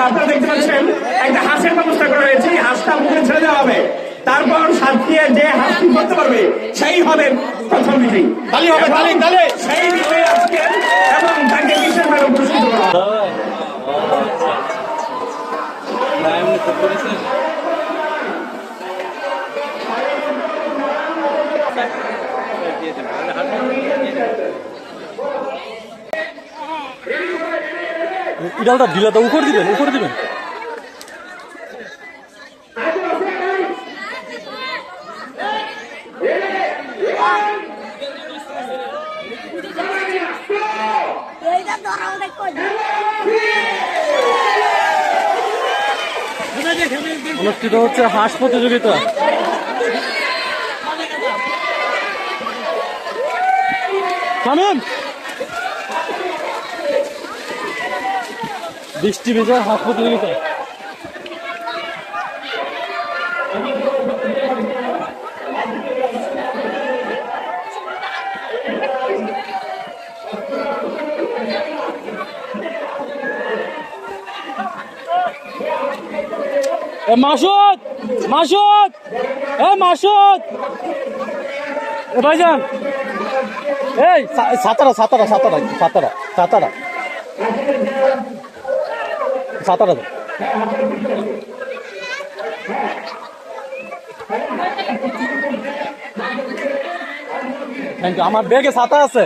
যে আপনারা দেখতে পাচ্ছেন একটা হাঁসের ব্যবস্থা করা হয়েছে এই হাঁসটা মুখে ছেড়ে দেওয়া হবে তারপর দিয়ে যে হাঁসটি করতে পারবে সেই হবে প্রথম বিজয়ী তালি হবে, তালি, তালি। সেই বিজয়ী আজকে এবং তাকে বিশেষভাবে পুরস্কৃত করা হবে। ইডালটা ঢিলা তো উপর দিবেন উপর দিবেন। অনুষ্ঠিত হচ্ছে হাঁস প্রতিযোগিতা। থামেন বৃষ্টি ভেজা প্রতিযোগিতা এ মাসুদ মাসুদ, এ মাসুদ। এ ভাইজান। এই সাতারা সাতারা সাতারা সাতারা সাতারা। Thank you. আমার ব্যাগে ছাতা আছে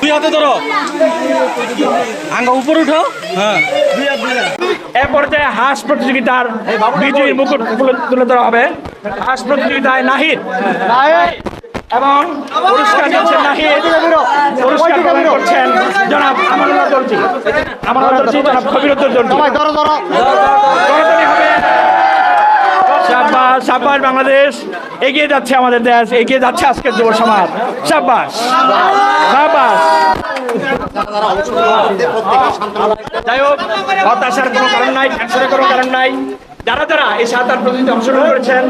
দুই হাতে ধরো। আঙ্গা উপরে উঠো হ্যাঁ। এ পর্যায়ে হাঁস প্রতিযোগিতার বিজয়ীর মুকুট তুলে- ধরা হবে। হাঁস প্রতিযোগিতায় নাহিদ। এবং পুরস্কার দিচ্ছেন নাহিদ। পুরস্কার প্রদান করছেন জনাব আমানুল্লাহ দর্জি। আমানুল্লাহ দর্জি জনাব কবিরুদ্দোর দর্জি। করতালি হবে সাব্বাস, বাংলাদেশ এগিয়ে যাচ্ছে আমাদের দেশ, এগিয়ে যাচ্ছে আজকের যুব সমাজ। সাব্বাস সাব্বাস। যাই হোক, হতাশার কোনো কারণ নাই, টেনশনের কোনো কারণ নাই। যারা যারা এই সাঁতার প্রতিনিধি অংশগ্রহণ করেছেন